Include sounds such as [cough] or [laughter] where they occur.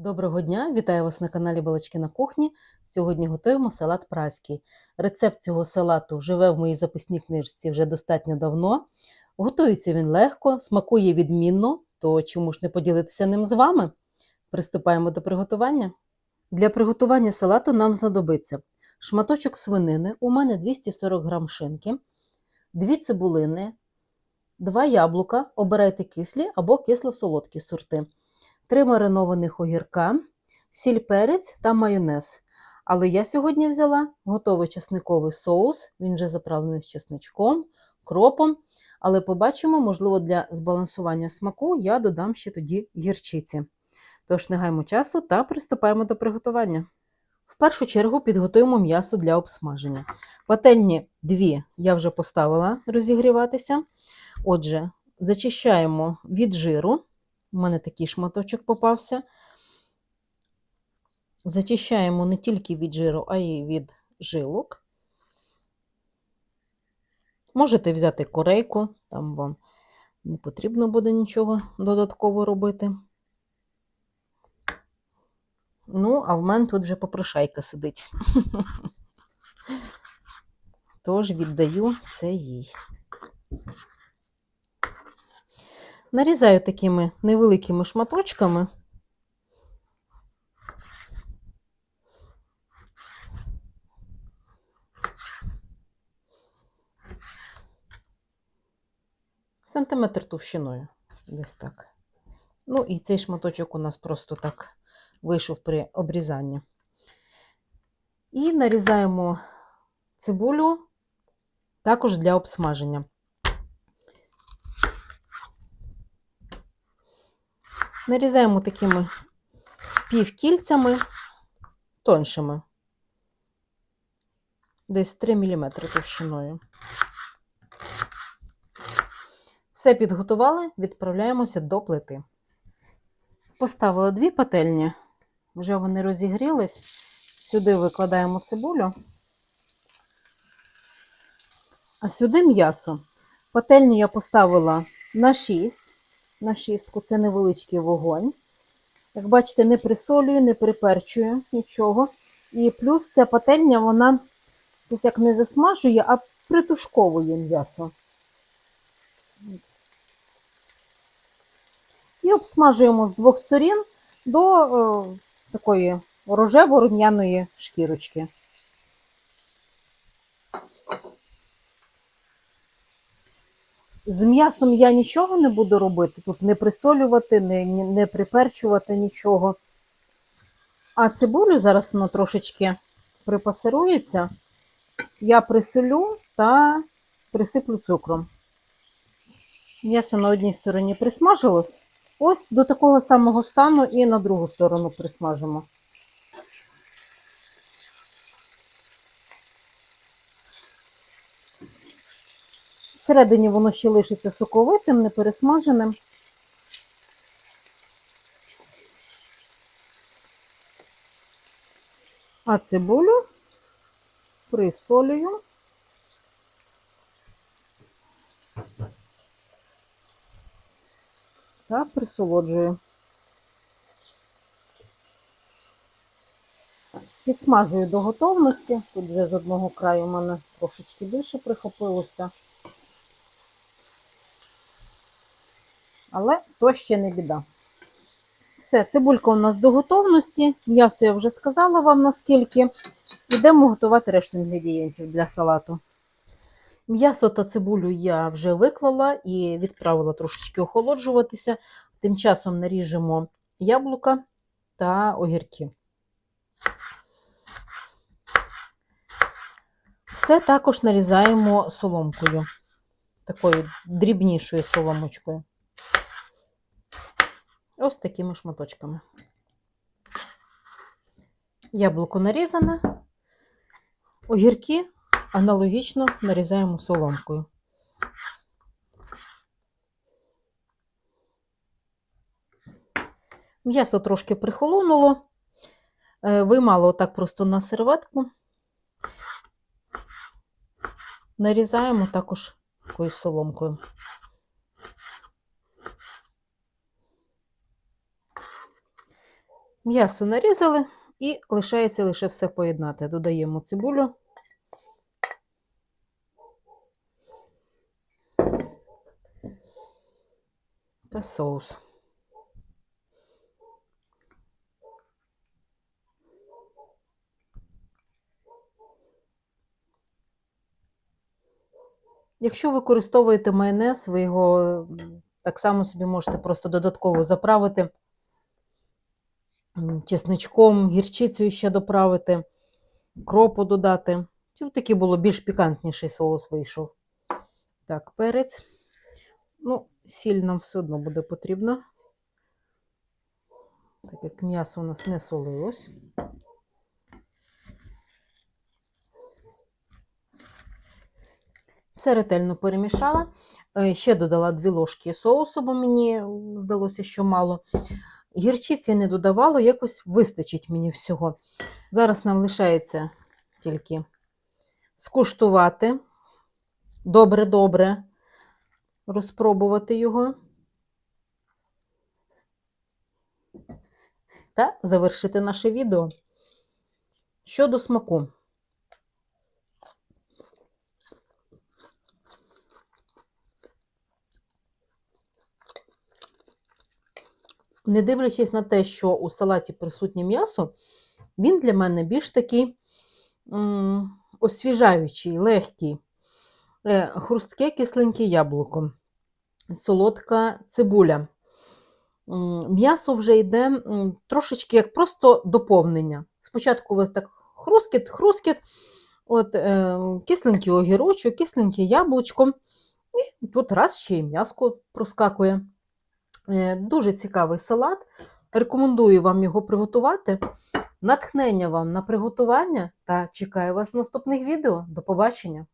Доброго дня! Вітаю вас на каналі Балачки на кухні. Сьогодні готуємо салат праський. Рецепт цього салату живе в моїй записній книжці вже достатньо давно. Готується він легко, смакує відмінно, то чому ж не поділитися ним з вами? Приступаємо до приготування. Для приготування салату нам знадобиться шматочок свинини, у мене 240 грам шинки, 2 цибулини, 2 яблука, обирайте кислі або кисло-солодкі сорти. 3 маринованих огірка, сіль перець та майонез. Але я сьогодні взяла готовий часниковий соус, він вже заправлений з чесничком, кропом. Але побачимо, можливо, для збалансування смаку я додам ще тоді гірчиці. Тож не гаймо часу та приступаємо до приготування. В першу чергу підготуємо м'ясо для обсмаження. Пательні дві я вже поставила розігріватися. Отже, зачищаємо від жиру. У мене такий шматочок попався. Зачищаємо не тільки від жиру, а й від жилок. Можете взяти корейку, там вам не потрібно буде нічого додатково робити. Ну, а в мене тут вже попрошайка сидить. [laughs] Тож віддаю це їй. Нарізаю такими невеликими шматочками. Сантиметр товщиною. Десь так. Ну, і цей шматочок у нас просто так вийшов при обрізанні. І нарізаємо цибулю також для обсмаження. Нарізаємо такими півкільцями тоншими, десь 3 мм товщиною. Все підготували, відправляємося до плити. Поставила дві пательні, вже вони розігрілись. Сюди викладаємо цибулю, а сюди м'ясо. Пательню я поставила на 6 на шістку, це невеличкий вогонь. Як бачите, не присолюю, не приперчую нічого. І плюс ця пательня, вона ось як не засмажує, а притушковує м'ясо. І обсмажуємо з двох сторін до е, такої рожево-рум'яної шкірочки. З м'ясом я нічого не буду робити, тут не присолювати, не, не приперчувати нічого. А цибулю зараз воно трошечки припасирується, я присолю та присиплю цукром. М'ясо на одній стороні присмажилось. Ось до такого самого стану і на другу сторону присмажимо. Всередині воно ще лишиться соковитим, не пересмаженим. А цибулю присолюю. Та присолоджую. Підсмажую до готовності. Тут вже з одного краю у мене трошечки більше прихопилося. Але то ще не біда. Все, цибулька у нас до готовності. М'ясо я вже сказала вам наскільки. Йдемо готувати решту інгредієнтів для салату. М'ясо та цибулю я вже виклала і відправила трошечки охолоджуватися. Тим часом наріжемо яблука та огірки. Все також нарізаємо соломкою, такою дрібнішою соломочкою. Ось такими шматочками. Яблуко нарізане, огірки аналогічно нарізаємо соломкою. М'ясо трошки прихолонуло, виймало отак просто на серветку. Нарізаємо також такою соломкою. М'ясо нарізали і лишається лише все поєднати. Додаємо цибулю. Та соус. Якщо використовуєте майонез, ви його так само собі можете просто додатково заправити чесничком, гірчицею ще доправити, кропу додати. Щоб такий було більш пікантніший соус вийшов. Так, перець. Ну, сіль нам все одно буде потрібно. Так як м'ясо у нас не солилось. Все ретельно перемішала. Е, Ще додала 2 ложки соусу, бо мені здалося, що мало. Гірчиці не додавала, якось вистачить мені всього. Зараз нам лишається тільки скуштувати. Добре-добре розпробувати його. Та завершити наше відео. Щодо смаку. Не дивлячись на те, що у салаті присутнє м'ясо, він для мене більш такий освіжаючий, легкий, Е, хрустке кисленьке яблуко, солодка цибуля. М'ясо вже йде трошечки як просто доповнення. Спочатку у вас так хрускіт, хрускіт, от, е, кисленький огірочок, кисленьке яблучко, і тут раз ще й м'яско проскакує. Е, Дуже цікавий салат. Рекомендую вам його приготувати. Натхнення вам на приготування та чекаю вас в наступних відео. До побачення!